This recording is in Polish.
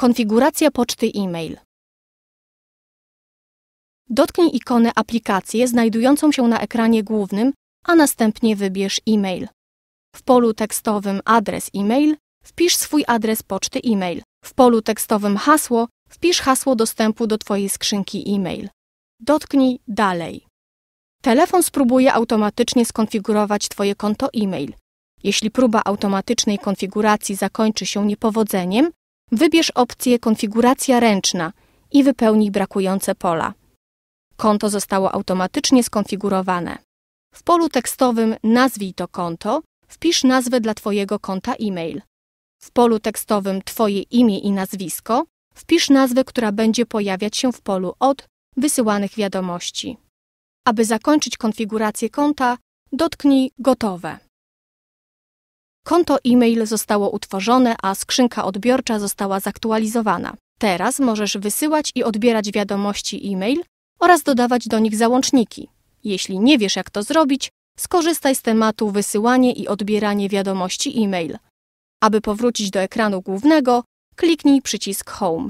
Konfiguracja poczty e-mail. Dotknij ikonę aplikację znajdującą się na ekranie głównym, a następnie wybierz e-mail. W polu tekstowym adres e-mail wpisz swój adres poczty e-mail. W polu tekstowym hasło wpisz hasło dostępu do Twojej skrzynki e-mail. Dotknij Dalej. Telefon spróbuje automatycznie skonfigurować Twoje konto e-mail. Jeśli próba automatycznej konfiguracji zakończy się niepowodzeniem, wybierz opcję Konfiguracja ręczna i wypełnij brakujące pola. Konto zostało automatycznie skonfigurowane. W polu tekstowym Nazwij to konto wpisz nazwę dla Twojego konta e-mail. W polu tekstowym Twoje imię i nazwisko wpisz nazwę, która będzie pojawiać się w polu od wysyłanych wiadomości. Aby zakończyć konfigurację konta, dotknij Gotowe. Konto e-mail zostało utworzone, a skrzynka odbiorcza została zaktualizowana. Teraz możesz wysyłać i odbierać wiadomości e-mail oraz dodawać do nich załączniki. Jeśli nie wiesz, jak to zrobić, skorzystaj z tematu wysyłanie i odbieranie wiadomości e-mail. Aby powrócić do ekranu głównego, kliknij przycisk Home.